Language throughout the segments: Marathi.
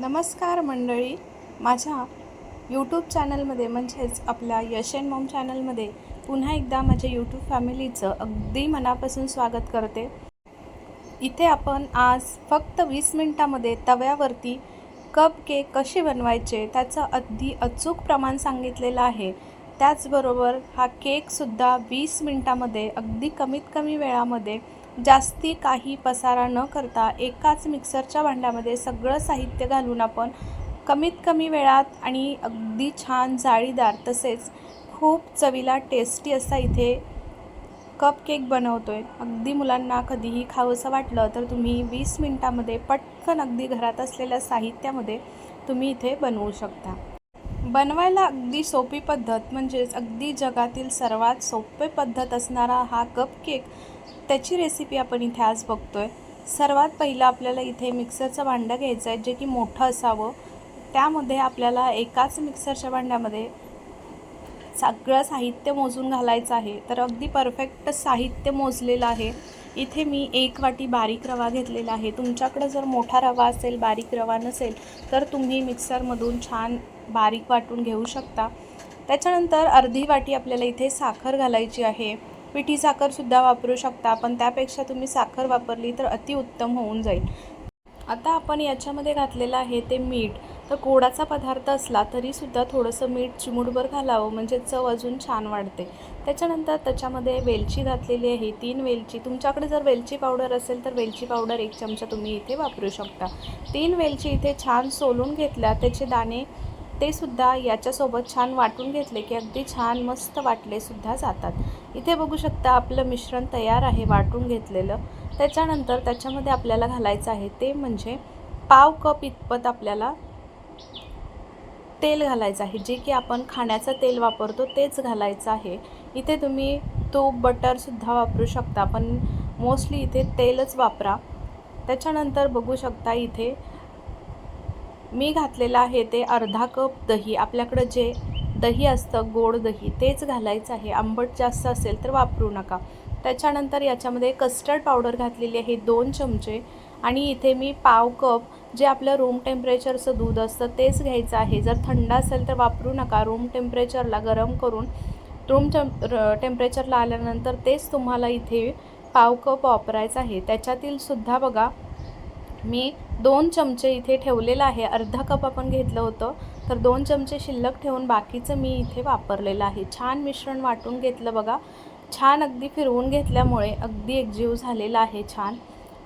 नमस्कार मंडळी. माझ्या यूट्यूब चॅनलमध्ये म्हणजेच आपल्या यश अँड मॉम चॅनलमध्ये पुन्हा एकदा माझ्या यूट्यूब फॅमिलीचं अगदी मनापासून स्वागत करते. इथे आपण आज फक्त वीस मिनटामध्ये तव्यावरती कप केक कसे बनवायचे त्याचं अगदी अचूक प्रमाण सांगितलेलं आहे. त्याचबरोबर हा केकसुद्धा वीस मिनटामध्ये अगदी कमीत कमी वेळामध्ये जास्ती काही पसारा न करता एकाच मिक्सरच्या भांड्यामध्ये सगळं साहित्य घालून आपण कमीत कमी वेळात आणि अगदी छान जाळीदार तसेच खूप चवीला टेस्टी असा इथे कप केक बनवतो आहे अगदी मुलांना कधीही खावंसं वाटलं तर तुम्ही वीस मिनटामध्ये पटकन अगदी घरात असलेल्या साहित्यामध्ये तुम्ही इथे बनवू शकता. बनवायला अगदी सोपी पद्धत म्हणजेच अगदी जगातील सर्वात सोपे पद्धत असणारा हा कप केक त्याची रेसिपी आपण इथे आज बघतो आहे सर्वात पहिलं आपल्याला इथे मिक्सरचं भांडं घ्यायचं आहे जे की मोठं असावं. त्यामध्ये आपल्याला एकाच मिक्सरच्या भांड्यामध्ये सगळं साहित्य मोजून घालायचं आहे. तर अगदी परफेक्ट साहित्य मोजलेलं आहे. इथे मी एक वाटी बारीक रवा घेतलेला आहे. तुमच्याकडं जर मोठा रवा असेल बारीक रवा नसेल तर तुम्ही मिक्सरमधून छान बारीक वाटून घेऊ शकता. त्याच्यानंतर अर्धी वाटी आपल्याला इथे साखर घालायची आहे. पिठी साखरसुद्धा वापरू शकता पण त्यापेक्षा तुम्ही साखर वापरली तर अतिउत्तम होऊन जाईल. आता आपण याच्यामध्ये घातलेलं आहे ते मीठ. तर गोडाचा पदार्थ असला तरीसुद्धा थोडंसं मीठ चिमूटभर घालावं म्हणजे चव अजून छान वाढते. त्याच्यानंतर त्याच्यामध्ये वेलची घातलेली आहे तीन वेलची. तुमच्याकडे जर वेलची पावडर असेल तर वेलची पावडर एक चमचा तुम्ही इथे वापरू शकता. तीन वेलची इथे छान सोलून घेतल्या त्याचे दाणे ते सुद्धा याच्यासोबत छान वाटून घेतले की अगदी छान मस्त वाटले सुद्धा जातात. इथे बघू शकता आपलं मिश्रण तयार आहे वाटून घेतलेलं. त्याच्यानंतर त्याच्यामध्ये आपल्याला घालायचं आहे ते म्हणजे पाव कप इतपत आपल्याला तेल घालायचं आहे. जे की आपण खाण्याचं तेल वापरतो तेच घालायचं आहे. इथे तुम्ही तूप बटरसुद्धा वापरू शकता पण मोस्टली इथे तेलच वापरा. त्याच्यानंतर बघू शकता इथे मी घातलेलं आहे ते अर्धा कप दही. आपल्याकडं जे दही असतं गोड दही तेच घालायचं आहे. आंबट जास्त असेल तर वापरू नका. त्याच्यानंतर याच्यामध्ये कस्टर्ड पावडर घातलेली आहे दोन चमचे. आणि इथे मी पाव कप जे आपलं रूम टेम्परेचरचं दूध असतं तेच घ्यायचं आहे. जर थंड असेल तर वापरू नका. रूम टेम्परेचरला गरम करून रूम टेम टेम्परेचरला आल्यानंतर तेच तुम्हाला इथे पाव कप वापरायचं आहे. त्याच्यातील सुद्धा बघा मी दोन चमचे इथे ठेवलेलं आहे. अर्धा कप आपण घेतलं होतं. तर दोन चमचे शिल्लक ठेवून बाकीचं मी इथे वापरलेलं आहे. छान मिश्रण वाटून घेतलं बघा. छान अगदी फिरवून घेतल्यामुळे अगदी एकजीव झालेला आहे छान.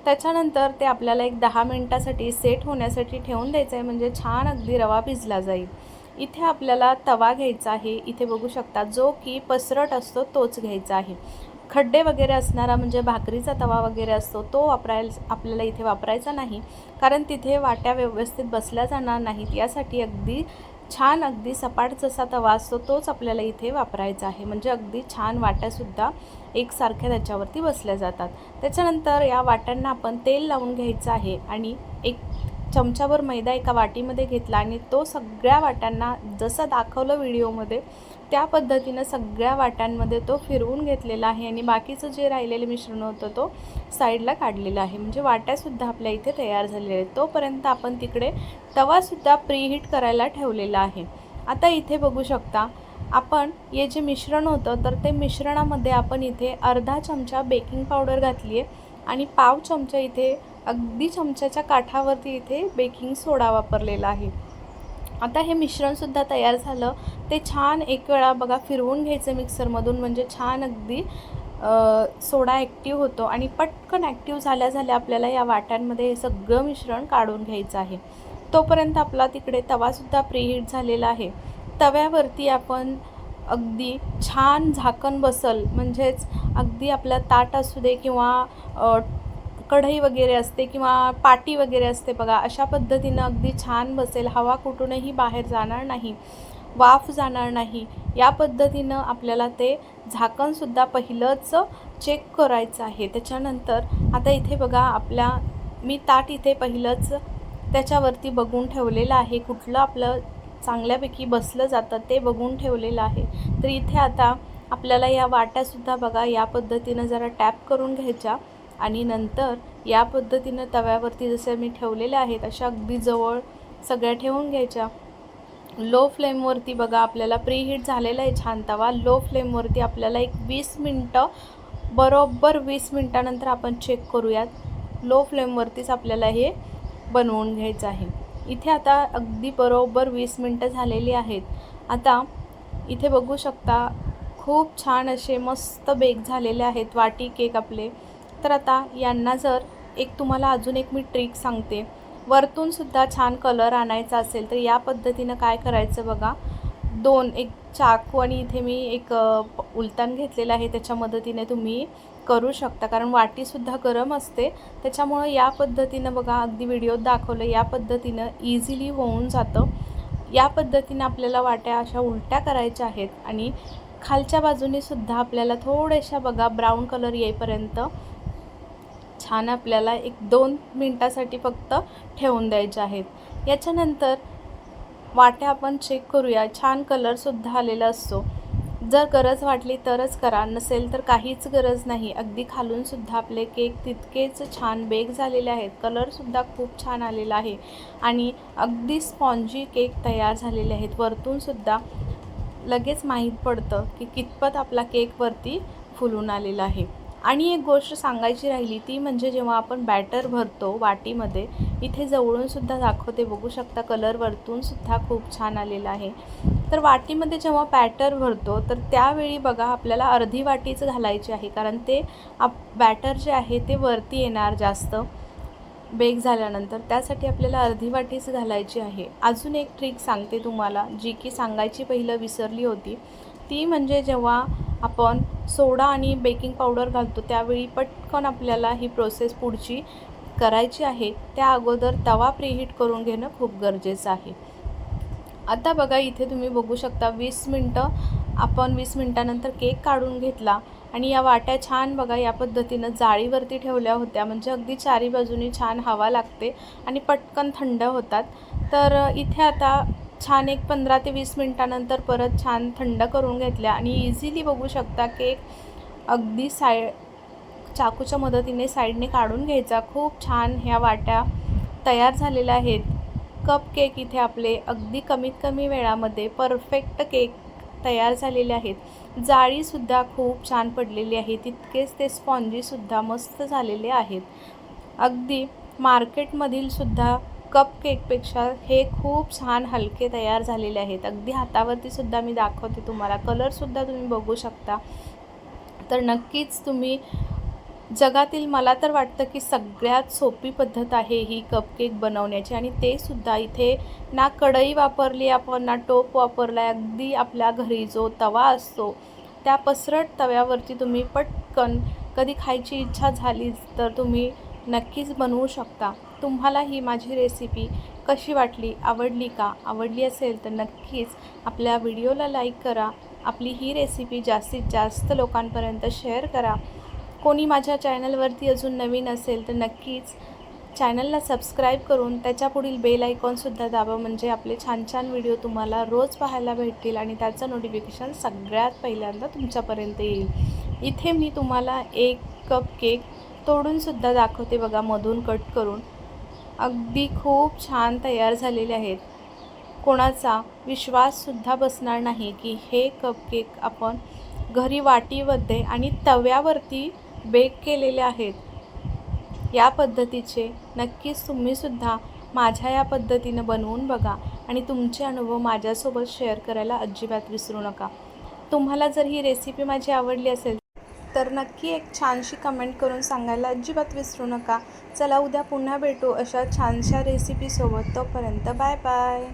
त्याच्यानंतर ते आपल्याला एक दहा मिनटासाठी सेट होण्यासाठी ठेवून द्यायचं आहे म्हणजे छान अगदी रवा भिजला जाईल. इथे आपल्याला तवा घ्यायचा आहे. इथे बघू शकता जो की पसरट असतो तोच घ्यायचा आहे. खड्डे वगैरे असणारा म्हणजे भाकरीचा तवा वगैरे असतो तो वापरायला आपल्याला इथे वापरायचा नाही. कारण तिथे वाट्या व्यवस्थित बसल्या जाणार नाहीत. यासाठी अगदी छान अगदी सपाट जसा तवा असतो तोच आपल्याला इथे वापरायचा आहे. म्हणजे अगदी छान वाट्यासुद्धा एकसारख्या त्याच्यावरती बसल्या जातात. त्याच्यानंतर या वाट्यांना आपण तेल लावून घ्यायचं आहे आणि एक चमचाभर मैदा एका वाटीमध्ये घेतला आणि तो सगळ्या वाट्यांना जसं दाखवलं व्हिडिओमध्ये त्या पद्धतीनं सगळ्या वाट्यांमध्ये तो फिरवून घेतलेला आहे आणि बाकीचं जे राहिलेलं मिश्रण होतं तो साईडला काढलेलं आहे. म्हणजे वाट्यासुद्धा आपल्या इथे तयार झालेल्या आहेत. तोपर्यंत आपण तिकडे तवासुद्धा प्रीहीट करायला ठेवलेला आहे. आता इथे बघू शकता आपण हे जे मिश्रण होतं तर ते मिश्रणामध्ये आपण इथे अर्धा चमचा बेकिंग पावडर घातली आहे आणि पाव चमचा इथे अगदी चमच्याच्या काठावरती इथे बेकिंग सोडा वापरलेला आहे. आता हे मिश्रणसुद्धा तयार झालं. ते छान एक वेळा बघा फिरवून घ्यायचं मिक्सरमधून. म्हणजे छान अगदी सोडा ॲक्टिव्ह होतो. आणि पटकन ॲक्टिव्ह झाल्या झाल्या आपल्याला या वाट्यांमध्ये हे सगळं मिश्रण काढून घ्यायचं आहे. तोपर्यंत आपला तिकडे तवासुद्धा प्रीहीट झालेला आहे. तव्यावरती आपण अगदी छान झाकण बसल. म्हणजेच अगदी आपलं ताट असू दे किंवा कढई वगैरे असते किंवा पाटी वगैरे असते बघा अशा पद्धतीनं अगदी छान बसेल. हवा कुठूनही बाहेर जाणार नाही वाफ जाणार नाही. या पद्धतीनं आपल्याला ते झाकणसुद्धा पहिलंच चेक करायचं आहे. त्याच्यानंतर आता इथे बघा आपल्या मी ताट इथे पहिलंच त्याच्यावरती बघून ठेवलेलं आहे. कुठलं आपलं चांगल्यापैकी बसलं जातं ते बघून ठेवलेलं आहे. तर इथे आता आपल्याला या वाट्यासुद्धा बघा या पद्धतीनं जरा टॅप करून घ्यायच्या. आणि नंतर या पद्धतीनं तव्यावरती जसे मी ठेवलेल्या आहेत अशा अगदी जवळ सगळ्या ठेवून घ्यायच्या. लो फ्लेमवरती बघा आपल्याला प्रीहीट झालेला आहे छान तवा. लो फ्लेमवरती आपल्याला एक वीस मिनटं बरोबर वीस मिनटानंतर आपण चेक करूयात. लो फ्लेमवरतीच आपल्याला हे बनवून घ्यायचं आहे. इथे आता अगदी बरोबर वीस मिनटं झालेली आहेत. आता इथे बघू शकता खूप छान असे मस्त बेक झालेले आहेत. वाटी केक आपले. तर आता यांना जर एक तुम्हाला अजून एक मी ट्रिक सांगते. वरतूनसुद्धा छान कलर आणायचा असेल तर या पद्धतीनं काय करायचं बघा. दोन एक चाकू आणि इथे मी एक अ, उलतान घेतलेलं आहे. त्याच्या मदतीने तुम्ही करू शकता. कारण वाटीसुद्धा गरम असते. त्याच्यामुळं या पद्धतीनं बघा अगदी व्हिडिओत दाखवलं या पद्धतीनं इझिली होऊन जातं. या पद्धतीनं आपल्याला वाट्या अशा उलट्या करायच्या आहेत. आणि खालच्या बाजूनेसुद्धा आपल्याला थोड्याशा बघा ब्राऊन कलर येईपर्यंत छान आपल्याला एक दोन मिनटासाठी फक्त ठेवून द्यायचे आहेत. याच्यानंतर वाट्या आपण चेक करूया. छान कलरसुद्धा आलेला असतो. जर गरज वाटली तरच करा. नसेल तर काहीच गरज नाही. अगदी खालूनसुद्धा आपले केक तितकेच छान बेक झालेले आहेत. कलरसुद्धा खूप छान आलेला आहे. आणि अगदी स्पॉन्जी केक तयार झालेले आहेत. वरतूनसुद्धा लगेच माहीत पडतं की कितपत आपला केकवरती फुलून आलेला आहे. आणि एक गोष्ट सांगायची राहिली ती म्हणजे जेव्हा आपण बॅटर भरतो वाटीमध्ये इथे जवळूनसुद्धा दाखवते बघू शकता कलर वरतूनसुद्धा खूप छान आलेला आहे. तर वाटीमध्ये जेव्हा बॅटर भरतो तर त्यावेळी बघा आपल्याला अर्धी वाटीच घालायची आहे कारण ते आप बॅटर जे आहे ते वरती येणार जास्त. बेक झाल्यानंतर त्यासाठी आपल्याला अर्धी वाटीच घालायची आहे. अजून एक ट्रिक सांगते तुम्हाला जी की सांगायची पहिलं विसरली होती. ती म्हणजे जेव्हा आपण सोडा आणि बेकिंग पावडर घालतो त्यावेळी पटकन आपल्याला ही प्रोसेस पुढची करायची आहे. त्या अगोदर तवा प्रीहीट करून घेणं खूप गरजेचं आहे. आता बघा इथे तुम्ही बघू शकता वीस मिनटं आपण वीस मिनटानंतर केक काढून घेतला. आणि या वाट्या छान बघा या पद्धतीनं जाळीवरती ठेवल्या होत्या. म्हणजे अगदी चारी बाजूनी छान हवा लागते आणि पटकन थंड होतात. तर इथे आता छान एक पंधरा ते वीस मिनटानंतर परत छान थंड करून घेतल्या आणि इझिली बघू शकता केक अगदी साय चाकूच्या मदतीने साईडने काढून घ्यायचा. खूप छान ह्या वाट्या तयार झालेल्या आहेत. कप केक इथे आपले अगदी कमीत कमी वेळामध्ये परफेक्ट केक तयार झालेले आहेत. जाळीसुद्धा खूप छान पडलेली आहे. तितकेच ते स्पॉन्जीसुद्धा मस्त झालेले आहेत. अगदी मार्केटमधीलसुद्धा कप केकपेक्षा हे खूप छान हलके तयार झालेले आहेत. अगदी हातावरती सुद्धा मी दाखवते तुम्हाला. कलरसुद्धा तुम्ही बघू शकता. तर नक्कीच तुम्ही जगातील मला तर वाटतं की सगळ्यात सोपी पद्धत आहे ही कपकेक बनवण्याची आणि ते सुद्धा इथे ना कढई वापरली आपण ना टोप वापरला आहे अगदी आपल्या घरी जो तवा असतो त्या पसरट तव्यावरती तुम्ही पटकन कधी खायची इच्छा झाली तर तुम्ही नक्कीच बनवू शकता. तुम्हाला ही माझी रेसिपी कशी वाटली? आवडली का? आवडली असेल तर नक्कीच आपल्या व्हिडिओला लाईक करा. आपली ही रेसिपी जास्तीत जास्त लोकांपर्यंत शेअर करा. कोणी माझ्या चॅनलवरती अजून नवीन असेल तर नक्कीच चॅनलला सबस्क्राईब करून त्याच्या पुढील बेल आयकॉनसुद्धा दाबा. म्हणजे आपले छान छान व्हिडिओ तुम्हाला रोज पाहायला भेटतील आणि त्याचं नोटिफिकेशन सगळ्यात पहिल्यांदा तुमच्यापर्यंत येईल. इथे मी तुम्हाला एक कप केक तोडूनसुद्धा दाखवते बघा मधून कट करून. अगदी खूप छान तयार झालेले आहेत. कोणाचा विश्वाससुद्धा बसणार नाही की हे कपकेक आपण घरी वाटीमध्ये आणि तव्यावरती बेक केलेले आहेत. या पद्धतीचे नक्कीच तुम्हीसुद्धा माझ्या या पद्धतीनं बनवून बघा आणि तुमचे अनुभव माझ्यासोबत शेअर करायला अजिबात विसरू नका. तुम्हाला जर ही रेसिपी माझी आवडली असेल तर नक्की एक छानशी कमेंट करून सांगायला अजिबात विसरू नका. चला उद्या पुन्हा भेटू अशा छानशा रेसिपीसोबत तोपर्यंत बाय बाय